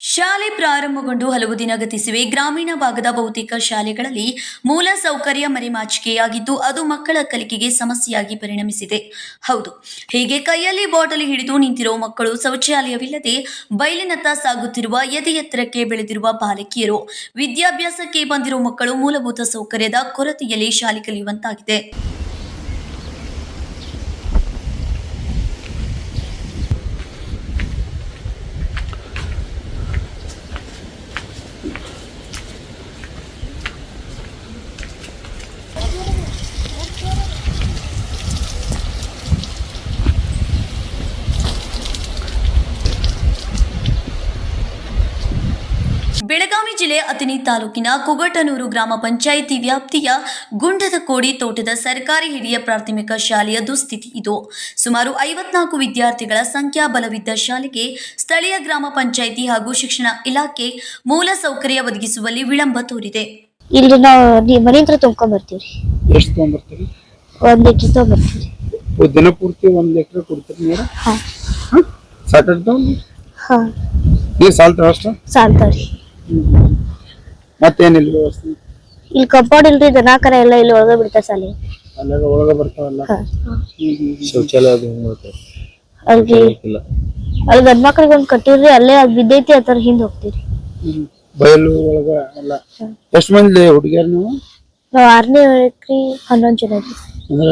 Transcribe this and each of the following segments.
ಶಾಲೆ ಪ್ರಾರಂಭಗೊಂಡು ಹಲವು ದಿನ ಗತಿಸಿವೆ. ಗ್ರಾಮೀಣ ಭಾಗದ ಬಹುತೇಕ ಶಾಲೆಗಳಲ್ಲಿ ಮೂಲ ಸೌಕರ್ಯ ಮರೆಮಾಚಿಕೆಯಾಗಿದ್ದು, ಅದು ಮಕ್ಕಳ ಕಲಿಕೆಗೆ ಸಮಸ್ಯೆಯಾಗಿ ಪರಿಣಮಿಸಿದೆ. ಹೌದು. ಹೀಗೆ ಕೈಯಲ್ಲಿ ಬಾಟಲಿ ಹಿಡಿದು ನಿಂತಿರುವ ಮಕ್ಕಳು ಶೌಚಾಲಯವಿಲ್ಲದೆ ಬಯಲಿನತ್ತ ಸಾಗುತ್ತಿರುವ ಎದೆ ಎತ್ತರಕ್ಕೆ ಬೆಳೆದಿರುವ ಬಾಲಕಿಯರು. ವಿದ್ಯಾಭ್ಯಾಸಕ್ಕೆ ಬಂದಿರುವ ಮಕ್ಕಳು ಮೂಲಭೂತ ಸೌಕರ್ಯದ ಕೊರತೆಯಲ್ಲಿ ಶಾಲೆ ಕಲಿಯುವಂತಾಗಿದೆ. ಬೆಳಗಾವಿ ಜಿಲ್ಲೆ ಅತಿನಿ ತಾಲೂಕಿನ ಕುಗಟನೂರು ಗ್ರಾಮ ಪಂಚಾಯಿತಿ ವ್ಯಾಪ್ತಿಯ ಗುಂಡದ ಕೋಡಿ ತೋಟದ ಸರ್ಕಾರಿ ಹಿರಿಯ ಪ್ರಾಥಮಿಕ ಶಾಲೆಯ ದುಸ್ಥಿತಿ ಇದು. ಸುಮಾರು ಐವತ್ನಾಲ್ಕು ವಿದ್ಯಾರ್ಥಿಗಳ ಸಂಖ್ಯಾಬಲವಿದ್ದ ಶಾಲೆಗೆ ಸ್ಥಳೀಯ ಗ್ರಾಮ ಪಂಚಾಯಿತಿ ಹಾಗೂ ಶಿಕ್ಷಣ ಇಲಾಖೆ ಮೂಲ ಸೌಕರ್ಯ ಒದಗಿಸುವಲ್ಲಿ ವಿಳಂಬ ತೋರಿದೆ. ಇಲ್ರಿ ನಾವು ಮನೆ ಹತ್ರ ತುಂಬ್ಕೊಂಡ್ ಬರ್ತೀವ್ರಿ ಎಷ್ಟು ತೊಗೊಂಬರ್ತೀರಿ? ಒಂದ್ ಲೀಟರ್ ತೊಗೊಂಬರ್ತೀವ್ರಿ ಒಂದ್ ದಿನ ಪೂರ್ತಿ ಒಂದ್ ಲೀಟರ್ ಕೊಡ್ತೀರಿ ನೀರು ಹಾ. ಹಾ ನೀರು ಸಾಲ್ತಾವ ಅಷ್ಟ? ಸಾಲ್ತಾವ್ರಿ. ಮತ್ತೇನಿಲ್ಲ ವ್ಯವಸ್ಥೆ? ಇಲ್ಲಿ ಕಂಪೌಂಡ್ ಇಲ್ರಿ ದನ ಕರ ಎಲ್ಲ ಇಲ್ಲಿ ಒಳಗ ಬಿಡ್ತಾರ ಸಾಲಿ. ಅಲ್ಲೆಲ್ಲ ಒಳಗೆ ಬರ್ತಾವಲ್ಲ? ಹಾ. ಶೌಚಾಲಯ ಅದು ಹೆಂಗ್ ಮಾಡ್ತಾರೆ ಅಲ್ರಿ ಇಲ್ಲ ಅಲ್ಲಿ ಗಂಡ್ ಮಕ್ಳಿಗೆ ಒಂದ್ ಕಟ್ಟಿರ್ರಿ ಅಲ್ಲೇ ಅದ್ ಬಿದ್ದೈತಿ ಅದ್ರ ಹಿಂದ್ ಹೋಗ್ತೀರಿ. ಬಯಲು ಒಳಗ ಎಲ್ಲ. ಎಷ್ಟು ಮಂದಿ ಹುಡುಗಿಯರ್ ನೀವು? ನಾವ್ ಆರನೇ ಒಳಕ್ರಿ ಹನ್ನೊಂದ್ ಜನ ಅಂದ್ರೆ ಅಂದ್ರ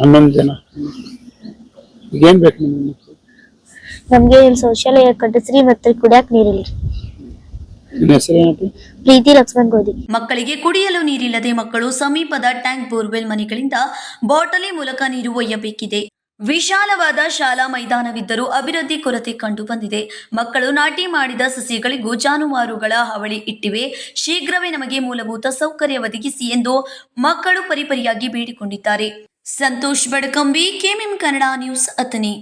ಹನ್ನೊಂದ್ ಜನ. ಈಗೇನ್ ಬೇಕು ನಿಮ್ಗೆ? ನಮ್ಗೆ ಇಲ್ಲಿ ಶೌಚಾಲಯ ಕಟ್ಟಿಸ್ರಿ ಮತ್ತೆ ಕುಡ್ಯಾಕ್ ಏನಪ್ಪ ಪ್ರೀತಿ ಲಕ್ಷ್ಮಣ್ ಗೋಧಿ ಮಕ್ಕಳಿಗೆ ಕುಡಿಯಲು ನೀರಿಲ್ಲದೆ ಮಕ್ಕಳು ಸಮೀಪದ ಟ್ಯಾಂಕ್ ಬೋರ್ವೆಲ್ ಮನೆಗಳಿಂದ ಬಾಟಲಿ ಮೂಲಕ ನೀರು ಒಯ್ಯಬೇಕಿದೆ. ವಿಶಾಲವಾದ ಶಾಲಾ ಮೈದಾನವಿದ್ದರೂ ಅಭಿವೃದ್ಧಿ ಕೊರತೆ ಕಂಡು ಬಂದಿದೆ. ಮಕ್ಕಳು ನಾಟಿ ಮಾಡಿದ ಸಸಿಗಳಿಗೂ ಜಾನುವಾರುಗಳ ಹಾವಳಿ ಇಟ್ಟಿವೆ. ಶೀಘ್ರವೇ ನಮಗೆ ಮೂಲಭೂತ ಸೌಕರ್ಯ ಒದಗಿಸಿ ಎಂದು ಮಕ್ಕಳು ಪರಿಪರಿಯಾಗಿ ಬೇಡಿಕೊಂಡಿದ್ದಾರೆ. Santosh Badakambi KMM Kannada news Athani